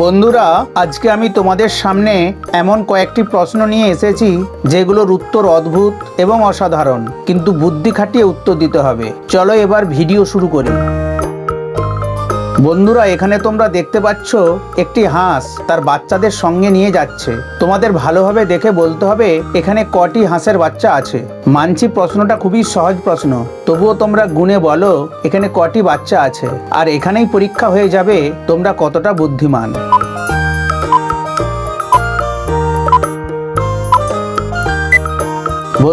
বন্ধুরা, আজকে আমি তোমাদের সামনে এমন কয়েকটি প্রশ্ন নিয়ে এসেছি, যেগুলোর উত্তর অদ্ভুত এবং অসাধারণ, কিন্তু বুদ্ধি খাটিয়ে উত্তর দিতে হবে। চলো এবার ভিডিও শুরু করি। বন্ধুরা, এখানে তোমরা দেখতে পাচ্ছ একটি হাঁস তার বাচ্চাদের সঙ্গে নিয়ে যাচ্ছে। তোমাদের ভালোভাবে দেখে বলতে হবে, এখানে কটি হাঁসের বাচ্চা আছে। মানছি প্রশ্নটা খুবই সহজ প্রশ্ন। তবুও তোমরা গুণে বলো, এখানে কটি বাচ্চা আছে। আর এখানেই পরীক্ষা হয়ে যাবে, তোমরা কতটা বুদ্ধিমান।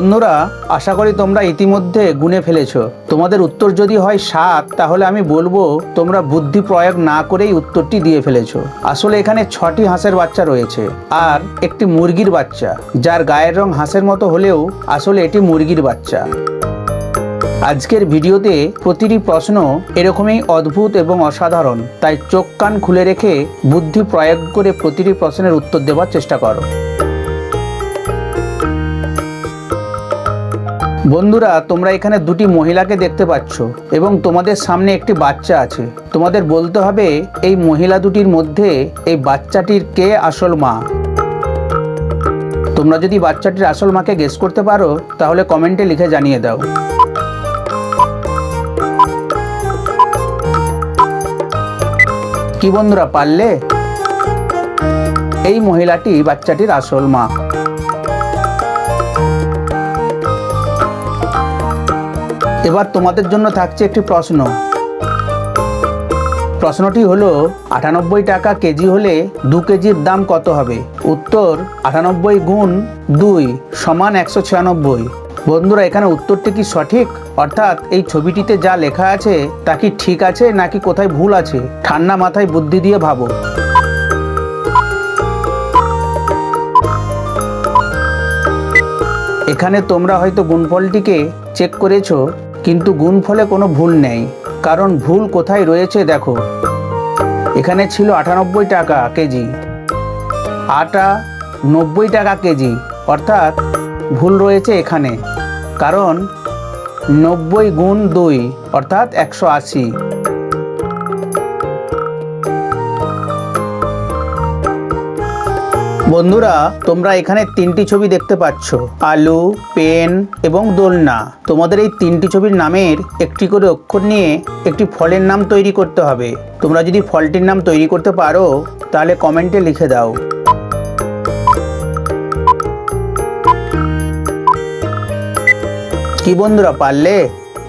বন্ধুরা, আশা করি তোমরা ইতিমধ্যে গুনে ফেলেছ। তোমাদের উত্তর যদি হয় সাত, তাহলে আমি বলব তোমরা বুদ্ধি প্রয়োগ না করেই উত্তরটি দিয়ে ফেলেছো। আসলে এখানে ছটি হাঁসের বাচ্চা রয়েছে, আর একটি মুরগির বাচ্চা, যার গায়ের রং হাঁসের মতো হলেও আসলে এটি মুরগির বাচ্চা। আজকের ভিডিওতে প্রতিটি প্রশ্ন এরকমই অদ্ভুত এবং অসাধারণ, তাই চোখ কান খুলে রেখে বুদ্ধি প্রয়োগ করে প্রতিটি প্রশ্নের উত্তর দেওয়ার চেষ্টা করো। বন্ধুরা, তোমরা এখানে দুটি মহিলাকে দেখতে পাচ্ছ এবং তোমাদের সামনে একটি বাচ্চা আছে। তোমাদের বলতে হবে, এই মহিলা দুটির মধ্যে এই বাচ্চাটির কে আসল মা? তোমরা যদি বাচ্চাটির আসল মাকে গেস করতে পারো, তাহলে কমেন্টে লিখে জানিয়ে দাও। কি বন্ধুরা, পারলে? এই মহিলাটি বাচ্চাটির আসল মা। এবার তোমাদের জন্য থাকছে একটি প্রশ্ন। প্রশ্নটি হলো, আটানব্বই টাকা কেজি হলে দু কেজির দাম কত হবে? উত্তর, আটানব্বই গুণ দুই সমান একশো ছিয়ানব্বই। বন্ধুরা, এখানে উত্তরটি কি সঠিক? অর্থাৎ এই ছবিটিতে যা লেখা আছে তা কি ঠিক আছে নাকি কোথায় ভুল আছে? ঠান্ডা মাথায় বুদ্ধি দিয়ে ভাবো। এখানে তোমরা হয়তো গুণফলটিকে চেক করেছ। কিন্তু গুণফলে কোনো ভুল নেই। কারণ ভুল কোথায় রয়েছে দেখো। এখানে ছিল আটানব্বই টাকা কেজি। আটা নব্বই টাকা কেজি। অর্থাৎ ভুল রয়েছে এখানে। কারণ নব্বই গুণ দুই, অর্থাৎ একশো আশি। বন্ধুরা, তোমরা এখানে তিনটি ছবি দেখতে পাচ্ছ। আলু, পেন এবং দোলনা। তোমাদের এই তিনটি ছবির নামের একটি করে অক্ষর নিয়ে একটি ফলের নাম তৈরি করতে হবে। তোমরা যদি ফলটির নাম তৈরি করতে পারো, তাহলে কমেন্টে লিখে দাও। কি বন্ধুরা, পারলে?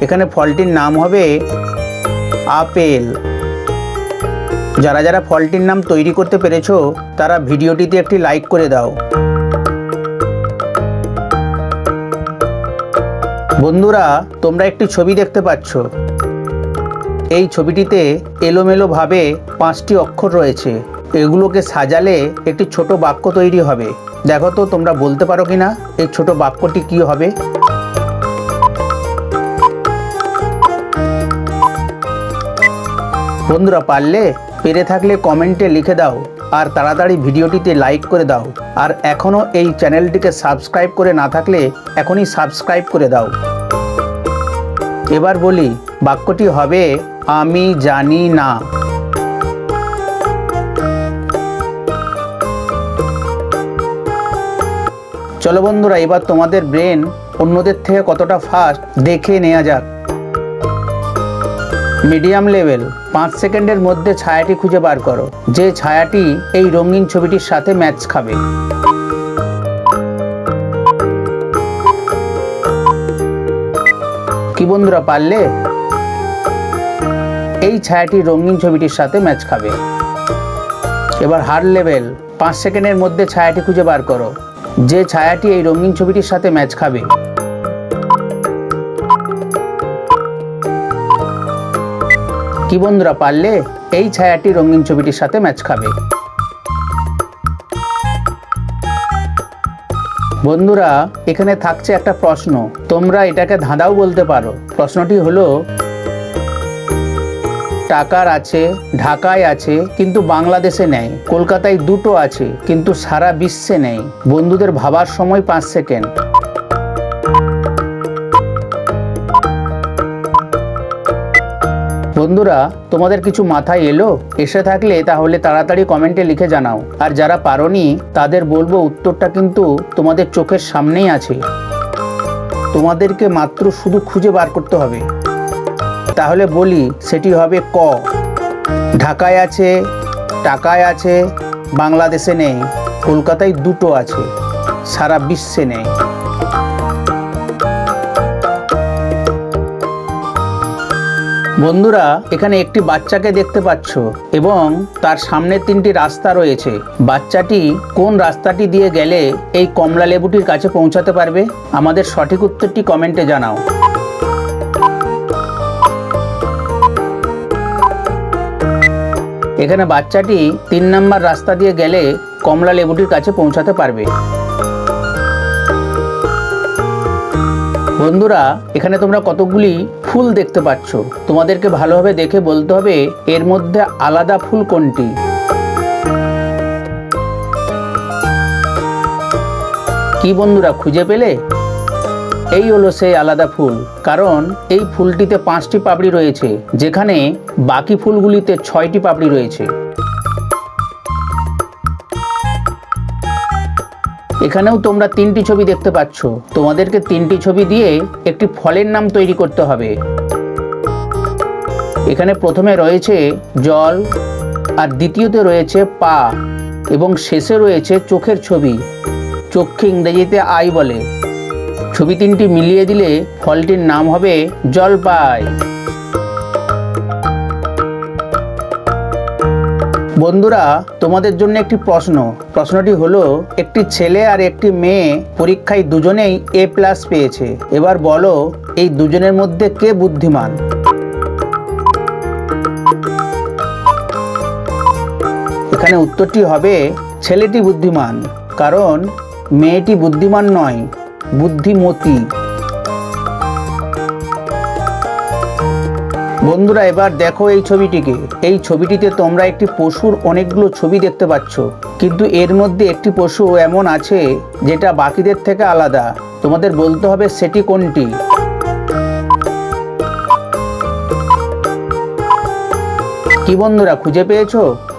এখানে ফলটির নাম হবে আপেল। যারা যারা ফলটির নাম তৈরি করতে পেরেছ, তারা ভিডিওটিতে একটি লাইক করে দাও। বন্ধুরা, তোমরা একটি ছবি দেখতে পাচ্ছ। এই ছবিটিতে এলোমেলোভাবে পাঁচটি অক্ষর রয়েছে। এগুলোকে সাজালে একটি ছোট বাক্য তৈরি হবে। দেখো তো, তোমরা বলতে পারো কি না এই ছোট বাক্যটি কি হবে? বন্ধুরা, পারলে পেরে থাকলে কমেন্টে লিখে দাও আর তাড়াতাড়ি ভিডিওটিতে লাইক করে দাও। আর এখনও এই চ্যানেলটিকে সাবস্ক্রাইব করে না থাকলে এখনই সাবস্ক্রাইব করে দাও। এবার বলি, বাক্যটি হবে, আমি জানি না। চলো বন্ধুরা, এবার তোমাদের ব্রেন অন্যদের থেকে কতটা ফাস্ট দেখে নেওয়া যাক। মিডিয়াম লেভেল, পাঁচ সেকেন্ডের মধ্যে ছায়াটি খুঁজে বার করো। যে ছায়াটি এই রঙিন ছবিটির সাথে ম্যাচ খাবে। কি বন্ধুরা পারলে? এই ছায়াটি রঙিন ছবিটির সাথে ম্যাচ খাবে। এবার হার লেভেল, পাঁচ সেকেন্ডের মধ্যে ছায়াটি খুঁজে বার করো। যে ছায়াটি এই রঙিন ছবিটির সাথে ম্যাচ খাবে। কি বন্ধুরা পারলে এই ছায়াটি রঙিন ছবিটির সাথে ম্যাচ খাবে। বন্ধুরা, এখানে থাকছে একটা প্রশ্ন। তোমরা এটাকে ধাঁধাও বলতে পারো। প্রশ্নটি হলো, টাকার আছে, ঢাকায় আছে, কিন্তু বাংলাদেশে নেই। কলকাতায় দুটো আছে, কিন্তু সারা বিশ্বে নেই। বন্ধুদের ভাবার সময় পাঁচ সেকেন্ড। বন্ধুরা, তোমাদের কিছু মাথায় এলো? এসে থাকলে তাহলে তাড়াতাড়ি কমেন্টে লিখে জানাও। আর যারা পারোনি, তাদের বলব উত্তরটা কিন্তু তোমাদের চোখের সামনেই আছে। তোমাদেরকে মাত্র শুধু খুঁজে বার করতে হবে। তাহলে বলি, সেটি হবে ক। ঢাকায় আছে, টাকায় আছে, বাংলাদেশে নেই, কলকাতায় দুটো আছে, সারা বিশ্বে নেই। বন্ধুরা, এখানে একটি বাচ্চাকে দেখতে পাচ্ছ এবং তার সামনে তিনটি রাস্তা রয়েছে। বাচ্চাটি কোন রাস্তাটি দিয়ে গেলে এই কমলা লেবুটির কাছে পৌঁছাতে পারবে? আমাদের সঠিক উত্তরটি কমেন্টে জানাও। এখানে বাচ্চাটি তিন নম্বর রাস্তা দিয়ে গেলে কমলা লেবুটির কাছে পৌঁছাতে পারবে। বন্ধুরা, এখানে তোমরা কতগুলি ফুল দেখতে পাচ্ছ। তোমাদেরকে ভালোভাবে দেখে বলতে হবে, এর মধ্যে আলাদা ফুল কোনটি? কি বন্ধুরা, খুঁজে পেলে? এই হলো সেই আলাদা ফুল। কারণ এই ফুলটিতে পাঁচটি পাপড়ি রয়েছে, যেখানে বাকি ফুলগুলিতে ছয়টি পাপড়ি রয়েছে। এখানেও তোমরা তিনটি ছবি দেখতে পাচ্ছ। তোমাদেরকে তিনটি ছবি দিয়ে একটি ফলের নাম তৈরি করতে হবে। এখানে প্রথমে রয়েছে জল, আর দ্বিতীয়তে রয়েছে পা, এবং শেষে রয়েছে চোখের ছবি। চোখকে ইংরেজিতে আই বলে। ছবি তিনটি মিলিয়ে দিলে ফলটির নাম হবে জলপাই। বন্ধুরা, তোমাদের জন্য একটি প্রশ্ন। প্রশ্নটি হলো, একটি ছেলে আর একটি মেয়ে পরীক্ষায় দুজনেই এ প্লাস পেয়েছে। এবার বলো, এই দুজনের মধ্যে কে বুদ্ধিমান? এখানে উত্তরটি হবে, ছেলেটি বুদ্ধিমান। কারণ, মেয়েটি বুদ্ধিমান নয়, বুদ্ধিমতী। বন্ধুরা, এবার দেখো এই ছবিটিকে। এই ছবিটিতে তোমরা একটি পশুর অনেকগুলো ছবি দেখতে পাচ্ছ। কিন্তু এর মধ্যে একটি পশু এমন আছে যেটা বাকিদের থেকে আলাদা। তোমাদের বলতে হবে সেটি কোনটি? কি বন্ধুরা, খুঁজে পেয়েছ?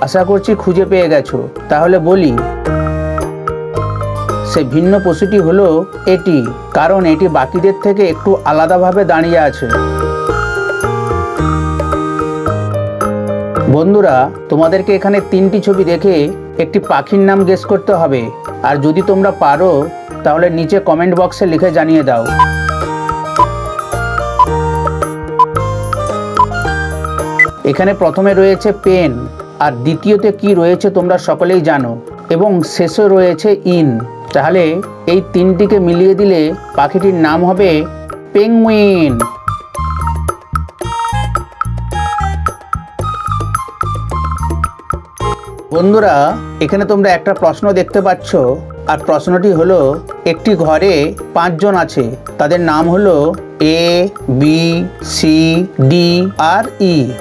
আশা করছি খুঁজে পেয়ে গেছো। তাহলে বলি, সে ভিন্ন পশুটি হলো এটি, কারণ এটি বাকিদের থেকে একটু আলাদাভাবে দাঁড়িয়ে আছে। বন্ধুরা, তোমাদেরকে এখানে তিনটি ছবি দেখে একটি পাখির নাম গেস করতে হবে। আর যদি তোমরা পারো, তাহলে নিচে কমেন্ট বক্সে লিখে জানিয়ে দাও। এখানে প্রথমে রয়েছে পেন আর দ্বিতীয়তে কি রয়েছে তোমরা সকলেই জানো, এবং শেষে রয়েছে ইন তাহলে এই তিনটিকে মিলিয়ে দিলে পাখিটির নাম হবে পেঙ্গুইন বন্ধুরা, এখানে তোমরা একটা প্রশ্ন দেখতে পাচ্ছ। আর প্রশ্নটি হলো, একটি ঘরে পাঁচজন আছে। তাদের নাম হলো A, B, C, D, R, E.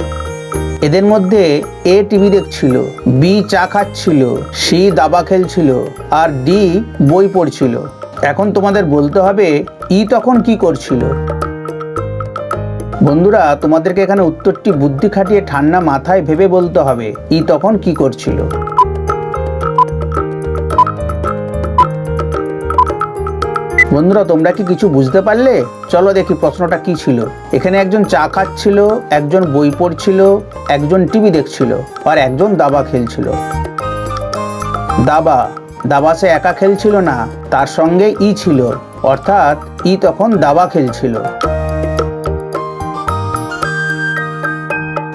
এদের মধ্যে এ টিভি দেখছিল, বি চা খাচ্ছিল, সি দাবা খেলছিল, আর ডি বই পড়ছিল। এখন তোমাদের বলতে হবে, ই তখন কি করছিল? বন্ধুরা, তোমাদেরকে এখানে উত্তরটি বুদ্ধি খাটিয়ে ঠান্ডা মাথায় ভেবে বলতে হবে। ই তখন কি করছিল? বন্ধুরা, তোমরা কি কিছু বুঝতে পারলে? চলো দেখি প্রশ্নটা কি ছিল। এখানে একজন চা খাচ্ছিল, একজন বই পড়ছিল, একজন টিভি দেখছিল, আর একজন দাবা খেলছিল। দাবা? দাবা সে একা খেলছিল না, তার সঙ্গে ই ছিল, অর্থাৎ ই তখন দাবা খেলছিল।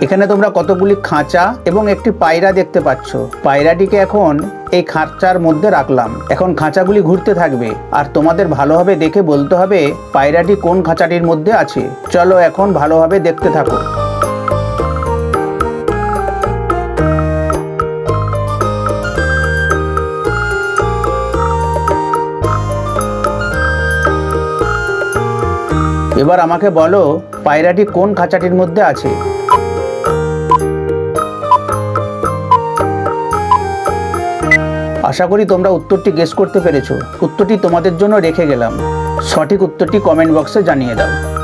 এখানে তোমরা কতগুলি খাঁচা এবং একটি পায়রা দেখতে পাচ্ছ। পায়রাটিকে এখন এই খাঁচার মধ্যে রাখলাম। এখন খাঁচাগুলি ঘুরতে থাকবে। আর তোমাদের ভালোভাবে দেখে বলতে হবে পায়রাটি কোন খাঁচাটির মধ্যে আছে। চলো এখন ভালোভাবে দেখতে থাকো। এবার আমাকে বলো পায়রাটি কোন খাঁচাটির মধ্যে আছে। আশা করি তোমরা উত্তরটি গেস করতে পেরেছ। উত্তরটি তোমাদের জন্য রেখে গেলাম। সঠিক উত্তরটি কমেন্ট বক্সে জানিয়ে দাও।